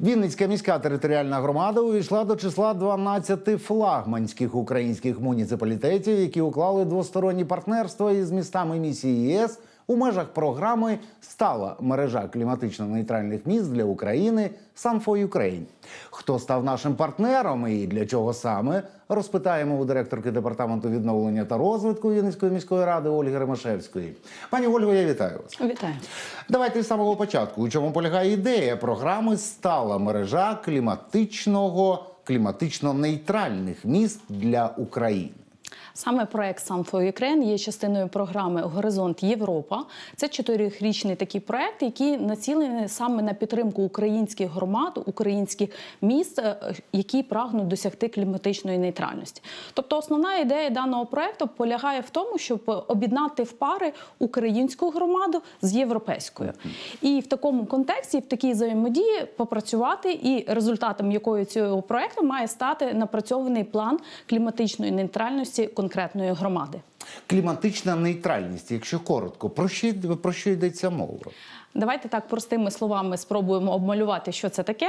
Вінницька міська територіальна громада увійшла до числа 12 флагманських українських муніципалітетів, які уклали двосторонні партнерства із містами місії ЄС у межах програми Стала мережа кліматично нейтральних міст для України Sun for Ukraine. Хто став нашим партнером і для чого саме розпитаємо у директорки департаменту відновлення та розвитку Вінницької міської ради Ольги Ремешевської. Пані Ольго, я вітаю вас. Вітаю. Давайте з самого початку. У чому полягає ідея програми стала мережа кліматичного кліматично-нейтральних міст для України. Саме проект for Ukraine є частиною програми Горизонт Європа. Це чотирирічний такий проект, який націлений саме на підтримку українських громад, українських міст, е, які прагнуть досягти кліматичної нейтральності. Тобто, основна ідея даного проекту полягає в тому, щоб об'єднати в пари українську громаду з європейською, і в такому контексті, в такій взаємодії попрацювати, і результатом якої цього проекту має стати напрацьований план кліматичної нейтральності конкретної громади. Кліматична нейтральність, якщо коротко, про що, про що йдеться мова? Давайте так простими словами спробуємо обмалювати, що це таке.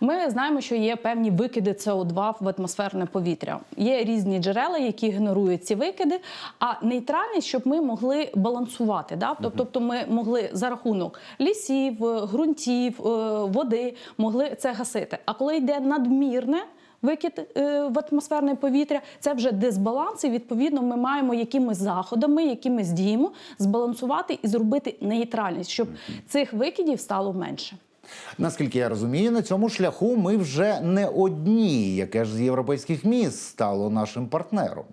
Ми знаємо, що є певні викиди СО2 в атмосферне повітря. Є різні джерела, які генерують ці викиди. А нейтральність, щоб ми могли балансувати. Да? Тобто, ми могли за рахунок лісів, ґрунтів, е, води могли це гасити. А коли йде надмірне. Викид е, в атмосферне повітря це вже дисбаланс, і відповідно ми маємо якимись заходами, якимись здіємо, збалансувати і зробити нейтральність, щоб цих викидів стало менше. Наскільки я розумію, на цьому шляху ми вже не одні, яке ж з європейських міст стало нашим партнером.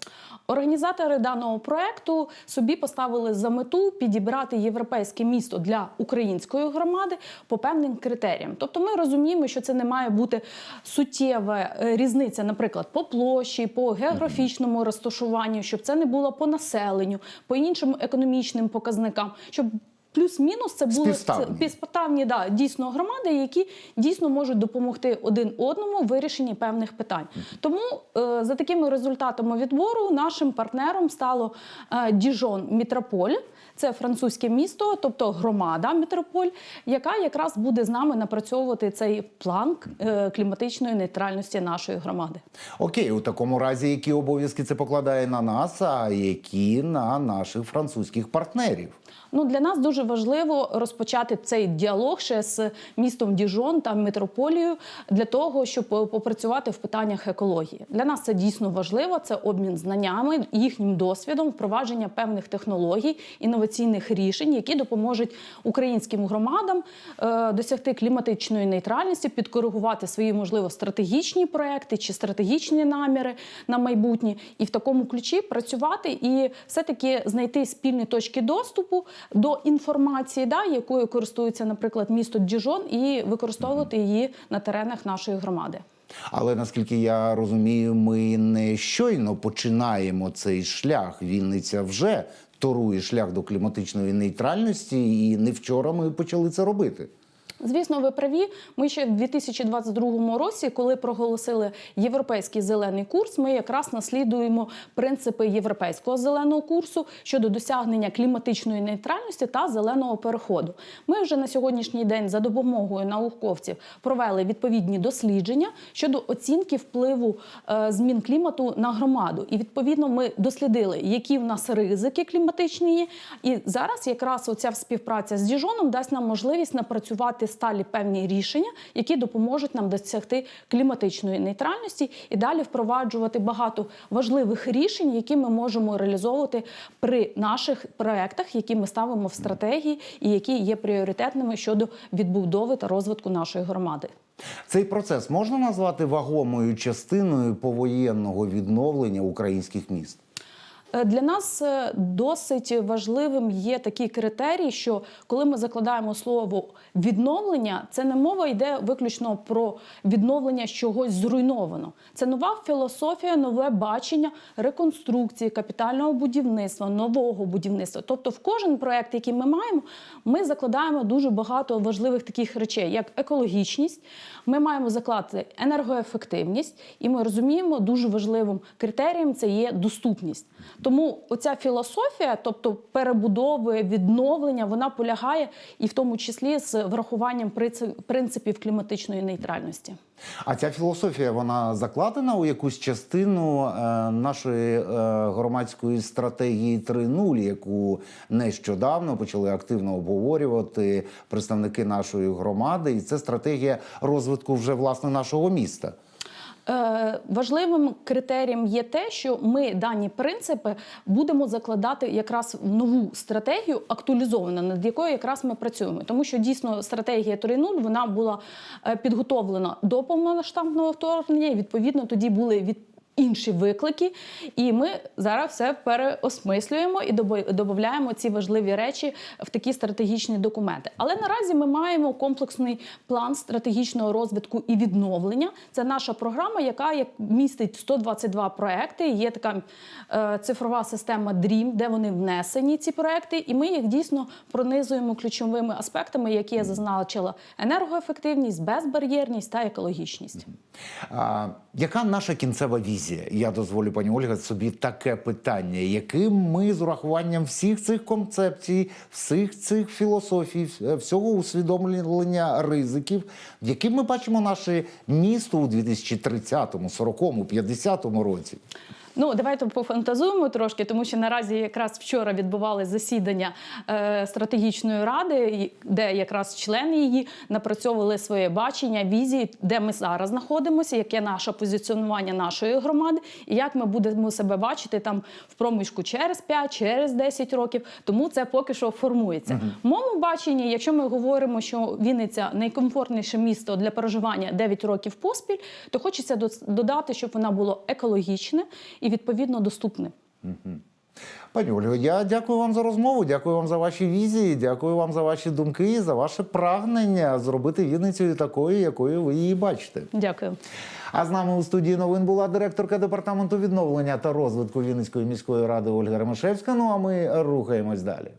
Організатори даного проекту собі поставили за мету підібрати європейське місто для української громади по певним критеріям. Тобто, ми розуміємо, що це не має бути суттєва е, різниця, наприклад, по площі, по географічному розташуванню, щоб це не було по населенню, по іншим економічним показникам, щоб Плюс-мінус це були Співставні. да, дійсно громади, які дійсно можуть допомогти один одному в вирішенні певних питань. Тому е, за такими результатами відбору нашим партнером стало е, Діжон Мітрополь. Це французьке місто, тобто громада Мітрополь, яка якраз буде з нами напрацьовувати цей план е, кліматичної нейтральності нашої громади. Окей, у такому разі, які обов'язки це покладає на нас, а які на наших французьких партнерів? Ну для нас дуже важливо розпочати цей діалог ще з містом Діжон та метрополією для того, щоб е, попрацювати в питаннях екології. Для нас це дійсно важливо. Це обмін знаннями, їхнім досвідом, впровадження певних технологій, інноваційних рішень, які допоможуть українським громадам е, досягти кліматичної нейтральності, підкоригувати свої можливо стратегічні проекти чи стратегічні наміри на майбутнє, і в такому ключі працювати і все таки знайти спільні точки доступу до інформації, да, якою користується, наприклад, місто Діжон, і використовувати її на теренах нашої громади. Але наскільки я розумію, ми не щойно починаємо цей шлях. Вінниця вже торує шлях до кліматичної нейтральності, і не вчора ми почали це робити. Звісно, ви праві. Ми ще в 2022 році, коли проголосили європейський зелений курс, ми якраз наслідуємо принципи європейського зеленого курсу щодо досягнення кліматичної нейтральності та зеленого переходу. Ми вже на сьогоднішній день за допомогою науковців провели відповідні дослідження щодо оцінки впливу е, змін клімату на громаду. І відповідно ми дослідили, які в нас ризики кліматичні є. І зараз якраз оця співпраця з Діжоном дасть нам можливість напрацювати сталі певні рішення, які допоможуть нам досягти кліматичної нейтральності і далі впроваджувати багато важливих рішень, які ми можемо реалізовувати при наших проектах, які ми ставимо в стратегії, і які є пріоритетними щодо відбудови та розвитку нашої громади. Цей процес можна назвати вагомою частиною повоєнного відновлення українських міст. Е, Для нас е, досить важливим є такий критерій, що коли ми закладаємо слово відновлення, це не мова йде виключно про відновлення чогось зруйновано. Це нова філософія, нове бачення реконструкції, капітального будівництва, нового будівництва. Тобто, в кожен проект, який ми маємо, ми закладаємо дуже багато важливих таких речей, як екологічність. Ми маємо закласти енергоефективність, і ми розуміємо, дуже важливим критерієм це є доступність. Тому оця філософія, тобто перебудови, відновлення, вона полягає і в тому числі з врахуванням принци- принципів кліматичної нейтральності. А ця філософія вона закладена у якусь частину е, нашої е, громадської стратегії 3.0, яку нещодавно почали активно обговорювати представники нашої громади, і це стратегія розвитку вже власне нашого міста. Е, важливим критерієм є те, що ми дані принципи будемо закладати якраз в нову стратегію, актуалізовану, над якою якраз ми працюємо. Тому що дійсно стратегія 3.0 вона була е, підготовлена до повномасштабного вторгнення. І відповідно тоді були від. Інші виклики, і ми зараз все переосмислюємо і додаємо ці важливі речі в такі стратегічні документи. Але наразі ми маємо комплексний план стратегічного розвитку і відновлення. Це наша програма, яка як містить 122 проекти. Є така е, цифрова система DREAM, де вони внесені ці проекти, і ми їх дійсно пронизуємо ключовими аспектами, які я зазначила: енергоефективність, безбар'єрність та екологічність. А, яка наша кінцева візія? Я дозволю пані Ольга собі таке питання, яким ми з урахуванням всіх цих концепцій, всіх цих філософій, всього усвідомлення ризиків, яким ми бачимо наше місто у 2030-му, 40-му, 50-му році? Ну, давайте пофантазуємо трошки, тому що наразі якраз вчора відбували засідання е, стратегічної ради, де якраз члени її напрацьовували своє бачення, візії, де ми зараз знаходимося, яке наше позиціонування нашої громади, і як ми будемо себе бачити там в проміжку через 5, через 10 років. Тому це поки що формується. В моєму баченні, якщо ми говоримо, що Вінниця найкомфортніше місто для проживання 9 років поспіль, то хочеться додати, щоб вона була екологічне і відповідно доступне. Пані Ольго, я дякую вам за розмову, дякую вам за ваші візії, дякую вам за ваші думки і за ваше прагнення зробити Вінницю такою, якою ви її бачите. Дякую. А з нами у студії новин була директорка департаменту відновлення та розвитку Вінницької міської ради Ольга Ремешевська. Ну а ми рухаємось далі.